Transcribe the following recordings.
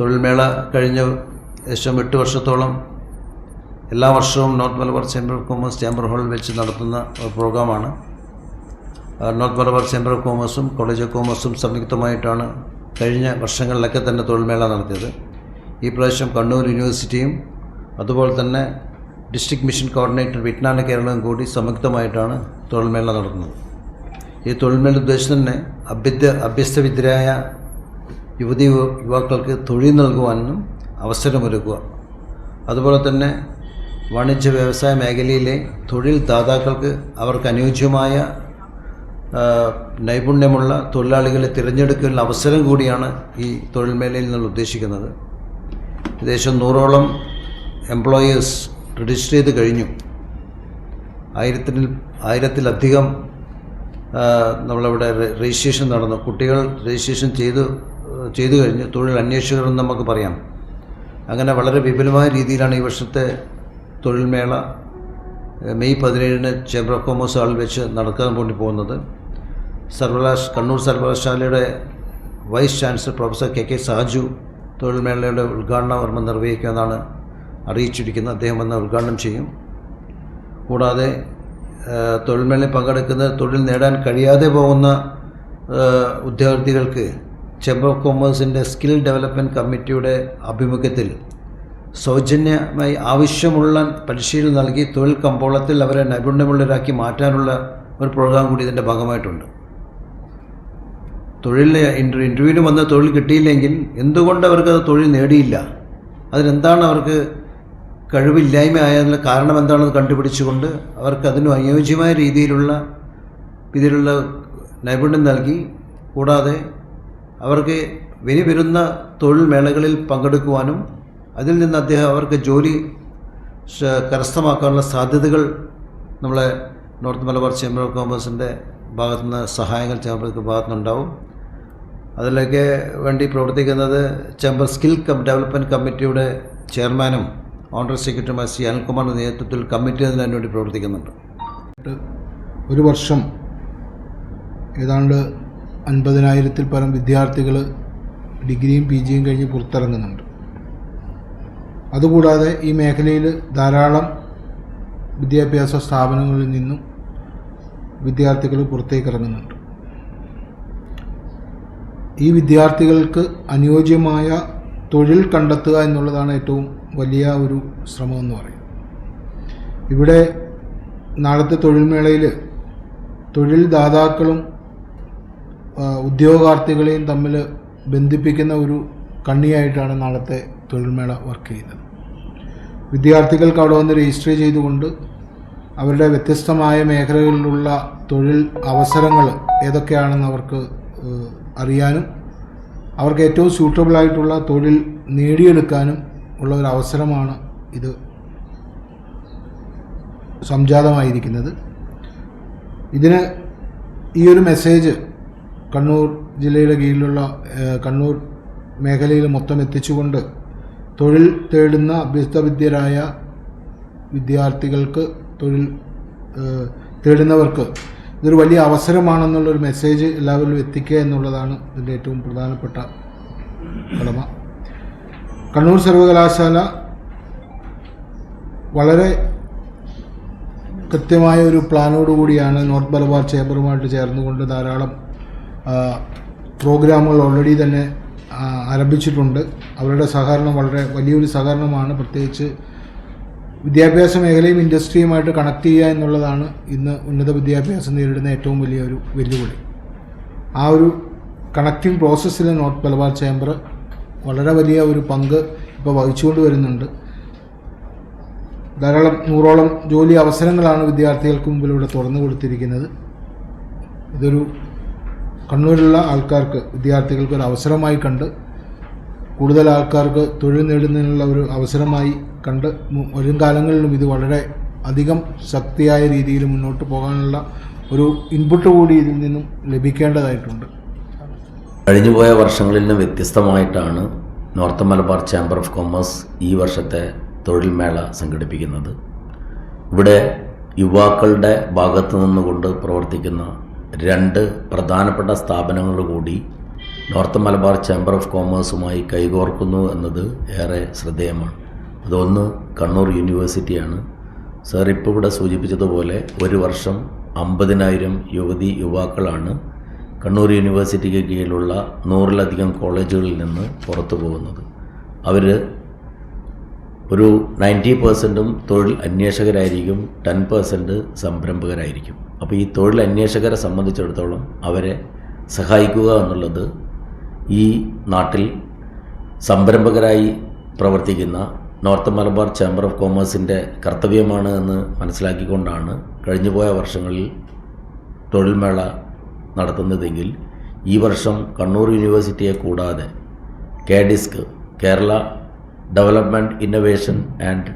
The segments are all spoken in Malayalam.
തൊഴിൽമേള കഴിഞ്ഞ ഏകദേശം എട്ട് വർഷത്തോളം എല്ലാ വർഷവും North Malabar chamber of commerce chamber ഹാളിൽ വെച്ച് നടത്തുന്ന ഒരു പ്രോഗ്രാമാണ്. നോർത്ത് മലബാർ ചേംബർ ഓഫ് കോമേഴ്സും കോളേജ് ഓഫ് കോമേഴ്സും സംയുക്തമായിട്ടാണ് കഴിഞ്ഞ വർഷങ്ങളിലൊക്കെ തന്നെ തൊഴിൽമേള നടത്തിയത്. ഈ പ്രാവശ്യം കണ്ണൂർ യൂണിവേഴ്സിറ്റിയും അതുപോലെ തന്നെ ഡിസ്ട്രിക്ട് മിഷൻ കോർഡിനേറ്റർ വിജ്ഞാന കേരളവും കൂടി സംയുക്തമായിട്ടാണ് തൊഴിൽമേള നടത്തുന്നത്. ഈ തൊഴിൽമേള ഉദ്ദേശം തന്നെ അഭ്യദ്യ അഭ്യസ്തവിദ്യരായ യുവതി യുവ- യുവാക്കൾക്ക് തൊഴിൽ നൽകുവാനും അവസരമൊരുക്കുക. അതുപോലെ തന്നെ വാണിജ്യ വ്യവസായ മേഖലയിലെ തൊഴിൽ ദാതാക്കൾക്ക് അവർക്ക് അനുയോജ്യമായ നൈപുണ്യമുള്ള തൊഴിലാളികളെ തിരഞ്ഞെടുക്കുന്ന അവസരം കൂടിയാണ് ഈ തൊഴിൽ മേഖലയിൽ നിന്ന് ഉദ്ദേശിക്കുന്നത്. ഏകദേശം നൂറോളം എംപ്ലോയേഴ്സ് രജിസ്റ്റർ ചെയ്ത് കഴിഞ്ഞു. ആയിരത്തിൽ ആയിരത്തിലധികം നമ്മളിവിടെ രജിസ്ട്രേഷൻ നടന്നു. കുട്ടികൾ രജിസ്ട്രേഷൻ ചെയ്തു. ചെയ്തു കഴിഞ്ഞു തൊഴിൽ അന്വേഷകർ എന്ന് നമുക്ക് പറയാം. അങ്ങനെ വളരെ വിപുലമായ രീതിയിലാണ് ഈ വർഷത്തെ തൊഴിൽമേള മെയ് പതിനേഴിന് ചേംബർ ഓഫ് കോമേഴ്സ് ഹാളിൽ വെച്ച് നടക്കാൻ വേണ്ടി പോകുന്നത്. സർവകലാശ കണ്ണൂർ സർവകലാശാലയുടെ vice chancellor professor K K Saju തൊഴിൽമേളയുടെ ഉദ്ഘാടന കർമ്മം നിർവഹിക്കുമെന്നാണ് അറിയിച്ചിരിക്കുന്നത്. അദ്ദേഹം വന്ന് ഉദ്ഘാടനം ചെയ്യും. കൂടാതെ തൊഴിൽമേളയിൽ പങ്കെടുക്കുന്ന തൊഴിൽ നേടാൻ കഴിയാതെ പോകുന്ന ഉദ്യോഗാർത്ഥികൾക്ക് ചേംബർ ഓഫ് കോമേഴ്സിന്റെ സ്കിൽ ഡെവലപ്മെന്റ് കമ്മിറ്റിയുടെ ആഭിമുഖ്യത്തിൽ സൗജന്യമായി ആവശ്യമുള്ള പരിശീലനം നൽകി തൊഴിൽ കമ്പോളത്തിൽ അവരെ നൈപുണ്യമുള്ളവരാക്കി മാറ്റാനുള്ള ഒരു പ്രോഗ്രാം കൂടി ഇതിന്റെ ഭാഗമായിട്ടുണ്ട്. തൊഴിൽ ഇന്റർവ്യൂ ഇന്റർവ്യൂവിന് വന്ന തൊഴിൽ കിട്ടിയില്ലെങ്കിൽ എന്തുകൊണ്ട് അവർക്കത് തൊഴിൽ നേടിയില്ല? അതിനെന്താണ് അവർക്ക് കഴിവില്ലായ്മ ആയതിനുള്ള കാരണം എന്താണെന്ന് കണ്ടുപിടിച്ചുകൊണ്ട് അവർക്ക് അതിന് അനുയോജ്യമായ രീതിയിലുള്ള ഇതിലുള്ള നൈപുണ്യം നൽകി കൂടാതെ അവർക്ക് ഇനി വരുന്ന തൊഴിൽ മേളകളിൽ പങ്കെടുക്കുവാനും അതിൽ നിന്ന് അദ്ദേഹം അവർക്ക് ജോലി കരസ്ഥമാക്കാനുള്ള സാധ്യതകൾ നമ്മളെ നോർത്ത് മലബാർ ചേംബർ ഓഫ് കോമേഴ്സിന്റെ ഭാഗത്തു നിന്ന് സഹായങ്ങൾ ചേംബർക്ക് ഭാഗത്തുനിന്നുണ്ടാവും. അതിലേക്ക് വേണ്ടി പ്രവർത്തിക്കുന്നത് ചേംബർ സ്കിൽ ഡെവലപ്മെന്റ് കമ്മിറ്റിയുടെ ചെയർമാനും ഓണർ സെക്രട്ടറിയുമായ സി. അനിൽകുമാറിന്റെ നേതൃത്വത്തിൽ കമ്മിറ്റി അതിനു വേണ്ടി പ്രവർത്തിക്കുന്നുണ്ട്. ഒരു വർഷം ഏതാണ്ട് അൻപതിനായിരത്തിൽ പരം വിദ്യാർത്ഥികൾ ഡിഗ്രിയും പി ജിയും കഴിഞ്ഞ് പുറത്തിറങ്ങുന്നുണ്ട്. അതുകൂടാതെ ഈ മേഖലയിൽ ധാരാളം വിദ്യാഭ്യാസ സ്ഥാപനങ്ങളിൽ നിന്നും വിദ്യാർത്ഥികൾ പുറത്തേക്ക് ഇറങ്ങുന്നുണ്ട്. ഈ വിദ്യാർത്ഥികൾക്ക് അനുയോജ്യമായ തൊഴിൽ കണ്ടെത്തുക എന്നുള്ളതാണ് ഏറ്റവും വലിയ ഒരു ശ്രമമെന്ന് പറയും ഇവിടെ നാളത്തെ തൊഴിൽമേളയിൽ തൊഴിൽ ദാതാക്കളും ഉദ്യോഗാർത്ഥികളെയും തമ്മിൽ ബന്ധിപ്പിക്കുന്ന ഒരു കണ്ണിയായിട്ടാണ് നാളത്തെ തൊഴിൽമേള വർക്ക് ചെയ്യുന്നത്. വിദ്യാർത്ഥികൾക്ക് അവിടെ വന്ന് രജിസ്റ്റർ ചെയ്തുകൊണ്ട് അവരുടെ വ്യത്യസ്തമായ മേഖലകളിലുള്ള തൊഴിൽ അവസരങ്ങൾ ഏതൊക്കെയാണെന്ന് അവർക്ക് അറിയാനും അവർക്ക് ഏറ്റവും സ്യൂട്ടബിൾ ആയിട്ടുള്ള തൊഴിൽ നേടിയെടുക്കാനും ഉള്ള ഒരു അവസരമാണ് ഇത് സംജാതമായിരിക്കുന്നത്. ഇതിന് ഈ ഒരു മെസ്സേജ് കണ്ണൂർ ജില്ലയുടെ കീഴിലുള്ള കണ്ണൂർ മേഖലയിൽ മൊത്തം എത്തിച്ചുകൊണ്ട് തൊഴിൽ തേടുന്ന അഭ്യസ്തവിദ്യരായ വിദ്യാർത്ഥികൾക്ക് തൊഴിൽ തേടുന്നവർക്ക് ഇതൊരു വലിയ അവസരമാണെന്നുള്ളൊരു മെസ്സേജ് എല്ലാവരിലും എത്തിക്കുക എന്നുള്ളതാണ് ഇതിന്റെ ഏറ്റവും പ്രധാനപ്പെട്ട കടമ. കണ്ണൂർ സർവകലാശാല വളരെ കൃത്യമായ ഒരു പ്ലാനോടുകൂടിയാണ് നോർത്ത് മലബാർ ചേംബറുമായിട്ട് ചേർന്നുകൊണ്ട് ധാരാളം പ്രോഗ്രാമുകൾ ഓൾറെഡി തന്നെ ആരംഭിച്ചിട്ടുണ്ട്. അവരുടെ സഹകരണം വളരെ വലിയൊരു സഹകരണമാണ്. പ്രത്യേകിച്ച് വിദ്യാഭ്യാസ മേഖലയും ഇൻഡസ്ട്രിയുമായിട്ട് കണക്ട് ചെയ്യുക എന്നുള്ളതാണ് ഇന്ന് ഉന്നത വിദ്യാഭ്യാസം നേരിടുന്ന ഏറ്റവും വലിയ ഒരു വെല്ലുവിളി. ആ ഒരു കണക്റ്റിംഗ് പ്രോസസ്സിൽ നോർത്ത് മലബാർ ചേംബർ വളരെ വലിയ ഒരു പങ്ക് ഇപ്പോൾ വഹിച്ചുകൊണ്ട് വരുന്നുണ്ട്. ധാരാളം നൂറോളം ജോലി അവസരങ്ങളാണ് വിദ്യാർത്ഥികൾക്ക് മുമ്പിലൂടെ തുറന്നു കൊടുത്തിരിക്കുന്നത്. ഇതൊരു കണ്ണൂരിലുള്ള ആൾക്കാർക്ക് വിദ്യാർത്ഥികൾക്ക് ഒരു അവസരമായി കണ്ട് കൂടുതൽ ആൾക്കാർക്ക് തൊഴിൽ നേടുന്നതിനുള്ള ഒരു അവസരമായി കണ്ട് വരും കാലങ്ങളിലും ഇത് വളരെ അധികം ശക്തിയായ രീതിയിൽ മുന്നോട്ട് പോകാനുള്ള ഒരു ഇൻപുട്ട് കൂടി ഇതിൽ നിന്നും ലഭിക്കേണ്ടതായിട്ടുണ്ട്. കഴിഞ്ഞുപോയ വർഷങ്ങളിൽ നിന്ന് വ്യത്യസ്തമായിട്ടാണ് North Malabar chamber of commerce ഈ വർഷത്തെ തൊഴിൽ മേള സംഘടിപ്പിക്കുന്നത്. ഇവിടെ യുവാക്കളുടെ ഭാഗത്തു നിന്നുകൊണ്ട് പ്രവർത്തിക്കുന്ന രണ്ട് പ്രധാനപ്പെട്ട സ്ഥാപനങ്ങൾ കൂടി നോർത്ത് മലബാർ ചേംബർ ഓഫ് കോമേഴ്സുമായി കൈകോർക്കുന്നു എന്നത് ഏറെ ശ്രദ്ധേയമാണ്. അതൊന്ന് കണ്ണൂർ യൂണിവേഴ്സിറ്റിയാണ്. സർ ഇപ്പോൾ ഇവിടെ സൂചിപ്പിച്ചതുപോലെ ഒരു വർഷം അമ്പതിനായിരം യുവതി യുവാക്കളാണ് കണ്ണൂർ യൂണിവേഴ്സിറ്റിക്ക് കീഴിലുള്ള നൂറിലധികം കോളേജുകളിൽ നിന്ന് പുറത്തു പോകുന്നത്. അവർ ഒരു നയന്റി പെർസെന്റും തൊഴിൽ അന്വേഷകരായിരിക്കും ടെൻ പെർസെന്റ് സംരംഭകരായിരിക്കും. അപ്പോൾ ഈ തൊഴിൽ അന്വേഷകരെ സംബന്ധിച്ചിടത്തോളം അവരെ സഹായിക്കുക എന്നുള്ളത് ഈ നാട്ടിൽ സംരംഭകരായി പ്രവർത്തിക്കുന്ന നോർത്ത് മലബാർ ചേംബർ ഓഫ് കോമേഴ്സിന്റെ കർത്തവ്യമാണ് എന്ന് മനസ്സിലാക്കിക്കൊണ്ടാണ് കഴിഞ്ഞുപോയ വർഷങ്ങളിൽ തൊഴിൽമേള നടത്തുന്നതെങ്കിൽ ഈ വർഷം കണ്ണൂർ യൂണിവേഴ്സിറ്റിയെ കൂടാതെ KDISC Kerala development innovation and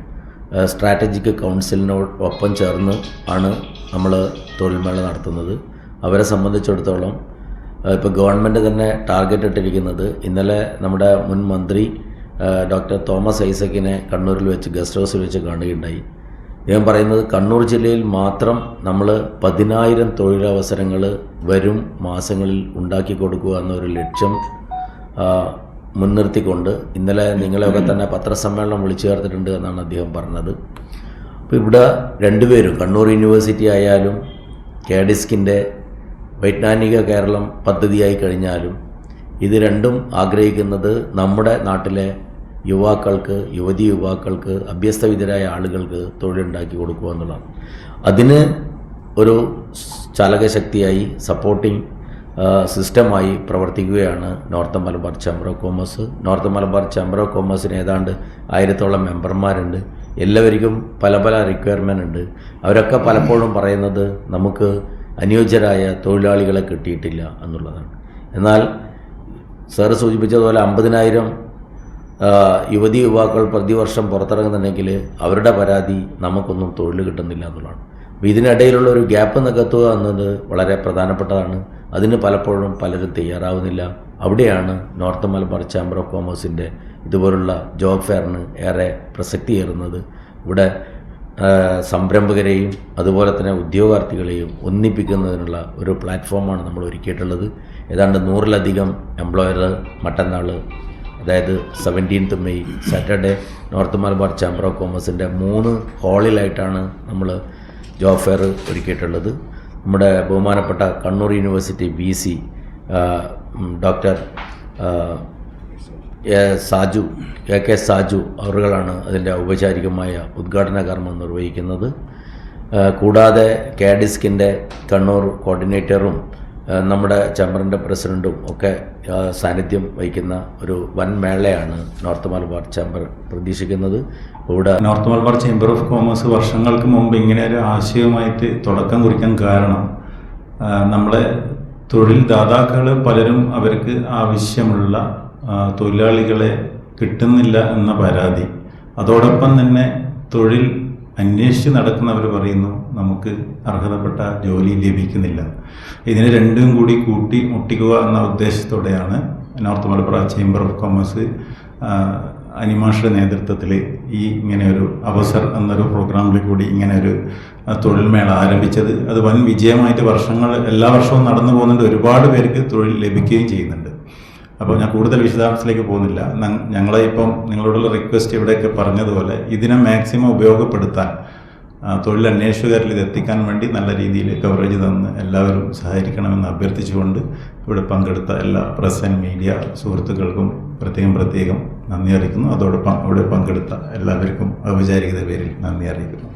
strategic കൗൺസിലിനോട് ഒപ്പം ചേർന്ന് ആണ് നമ്മൾ തൊഴിൽമേള നടത്തുന്നത്. അവരെ സംബന്ധിച്ചിടത്തോളം ഇപ്പോൾ ഗവൺമെന്റ് തന്നെ ടാർഗറ്റ് ഇട്ടിരിക്കുന്നത്. ഇന്നലെ നമ്മുടെ മുൻ മന്ത്രി ഡോക്ടർ തോമസ് ഐസക്കിനെ കണ്ണൂരിൽ വെച്ച് ഗസ്റ്റ് ഹൗസിൽ വെച്ച് കാണുകയുണ്ടായി. ഞാൻ പറയുന്നത് കണ്ണൂർ ജില്ലയിൽ മാത്രം നമ്മൾ പതിനായിരം തൊഴിലവസരങ്ങൾ വരും മാസങ്ങളിൽ ഉണ്ടാക്കി കൊടുക്കുക എന്നൊരു ലക്ഷ്യം മുൻനിർത്തിക്കൊണ്ട് ഇന്നലെ നിങ്ങളെയൊക്കെ തന്നെ പത്രസമ്മേളനം വിളിച്ചു ചേർത്തിട്ടുണ്ട് എന്നാണ് അദ്ദേഹം പറഞ്ഞത്. അപ്പോൾ ഇവിടെ രണ്ടുപേരും കണ്ണൂർ യൂണിവേഴ്സിറ്റി ആയാലും കാഡിസ്കിന്റെ വൈജ്ഞാനിക കേരളം പദ്ധതിയായി കഴിഞ്ഞാലും ഇത് രണ്ടും ആഗ്രഹിക്കുന്നത് നമ്മുടെ നാട്ടിലെ യുവാക്കൾക്ക് യുവതി യുവാക്കൾക്ക് അഭ്യസ്തവിധരായ ആളുകൾക്ക് തൊഴിലുണ്ടാക്കി കൊടുക്കുക എന്നുള്ളതാണ്. അതിന് ഒരു ചാലകശക്തിയായി സപ്പോർട്ടിംഗ് സിസ്റ്റമായി പ്രവർത്തിക്കുകയാണ് North Malabar chamber of commerce North Malabar chamber of കോമേഴ്സിന് ഏതാണ്ട് ആയിരത്തോളം മെമ്പർമാരുണ്ട്. എല്ലാവർക്കും പല പല റിക്വയർമെന്റ് ഉണ്ട്. അവരൊക്കെ പലപ്പോഴും പറയുന്നത് നമുക്ക് അനുയോജ്യരായ തൊഴിലാളികളെ കിട്ടിയിട്ടില്ല എന്നുള്ളതാണ്. എന്നാൽ സാറ് സൂചിപ്പിച്ചതുപോലെ അമ്പതിനായിരം യുവതി യുവാക്കൾ പ്രതിവർഷം പുറത്തിറങ്ങുന്നുണ്ടെങ്കിൽ അവരുടെ പരാതി നമുക്കൊന്നും തൊഴിൽ കിട്ടുന്നില്ല എന്നുള്ളതാണ്. ഇതിനിടയിലുള്ള ഒരു ഗ്യാപ്പ് നികത്തുക എന്നത് വളരെ പ്രധാനപ്പെട്ടതാണ്. അതിന് പലപ്പോഴും പലരും തയ്യാറാവുന്നില്ല. അവിടെയാണ് നോർത്ത് മലബാർ ചേംബർ ഓഫ് കോമേഴ്സിന്റെ ഇതുപോലുള്ള ജോബ് ഫെയറിന് ഏറെ പ്രസക്തിയേറുന്നത്. ഇവിടെ സംരംഭകരെയും അതുപോലെ തന്നെ ഉദ്യോഗാർത്ഥികളെയും ഒന്നിപ്പിക്കുന്നതിനുള്ള ഒരു പ്ലാറ്റ്ഫോമാണ് നമ്മൾ ഒരുക്കിയിട്ടുള്ളത്. ഏതാണ്ട് നൂറിലധികം എംപ്ലോയർ മറ്റന്നാൾ അതായത് seventeenth May Saturday North Malabar chamber of കോമേഴ്സിന്റെ മൂന്ന് ഹാളിലായിട്ടാണ് നമ്മൾ ജോബ് ഫെയർ ഒരുക്കിയിട്ടുള്ളത് നമ്മുടെ ബഹുമാനപ്പെട്ട Kannur university B C doctor. Saju A K Saju അവറുകളാണ് അതിന്റെ ഔപചാരികമായ ഉദ്ഘാടന കർമ്മം നിർവഹിക്കുന്നത് കൂടാതെ കാഡിസ്കിന്റെ കണ്ണൂർ കോർഡിനേറ്ററും നമ്മുടെ ചേംബറിന്റെ പ്രസിഡന്റും ഒക്കെ സാന്നിധ്യം വഹിക്കുന്ന ഒരു വൻ മേളയാണ് നോർത്ത് മലബാർ ചേംബർ പ്രതീക്ഷിക്കുന്നത്. ഇവിടെ North Malabar chamber of commerce വർഷങ്ങൾക്ക് മുമ്പ് ഇങ്ങനെ ഒരു ആശയവുമായിട്ട് തുടക്കം കുറിക്കാൻ കാരണം നമ്മളെ തൊഴിൽ ദാതാക്കൾ പലരും അവർക്ക് ആവശ്യമുള്ള തൊഴിലാളികളെ കിട്ടുന്നില്ല എന്ന പരാതി. അതോടൊപ്പം തന്നെ തൊഴിൽ അന്വേഷിച്ച് നടക്കുന്നവർ പറയുന്നു നമുക്ക് അർഹതപ്പെട്ട ജോലി ലഭിക്കുന്നില്ല. ഇതിനെ രണ്ടും കൂടി കൂട്ടി മുട്ടിക്കുക എന്ന ഉദ്ദേശത്തോടെയാണ് North Malabar chamber of commerce അനിമാഷയുടെ നേതൃത്വത്തിൽ ഈ ഇങ്ങനെ ഒരു അവസർ എന്നൊരു പ്രോഗ്രാമിൽ കൂടി ഇങ്ങനെ ഒരു തൊഴിൽ തൊഴിൽമേള ആരംഭിച്ചത്. അത് വൻ വിജയമായിട്ട് വർഷങ്ങൾ എല്ലാ വർഷവും നടന്നു പോകുന്നുണ്ട്. ഒരുപാട് പേർക്ക് തൊഴിൽ ലഭിക്കുകയും ചെയ്യുന്നുണ്ട്. അപ്പോൾ ഞാൻ കൂടുതൽ വിശദാംശത്തിലേക്ക് പോകുന്നില്ല. ഞങ്ങളെ ഇപ്പം നിങ്ങളോടുള്ള റിക്വസ്റ്റ് ഇവിടെയൊക്കെ പറഞ്ഞതുപോലെ ഇതിനെ മാക്സിമം ഉപയോഗപ്പെടുത്താൻ തൊഴിലന്വേഷകരിൽ ഇത് എത്തിക്കാൻ വേണ്ടി നല്ല രീതിയിൽ കവറേജ് തന്ന് എല്ലാവരും സഹകരിക്കണമെന്ന് അഭ്യർത്ഥിച്ചുകൊണ്ട് ഇവിടെ പങ്കെടുത്ത എല്ലാ പ്രസ് ആൻഡ് മീഡിയ സുഹൃത്തുക്കൾക്കും പ്രത്യേകം പ്രത്യേകം നന്ദി അറിയിക്കുന്നു. അതോടൊപ്പം ഇവിടെ പങ്കെടുത്ത എല്ലാവർക്കും ഔപചാരികത പേരിൽ നന്ദി അറിയിക്കുന്നു.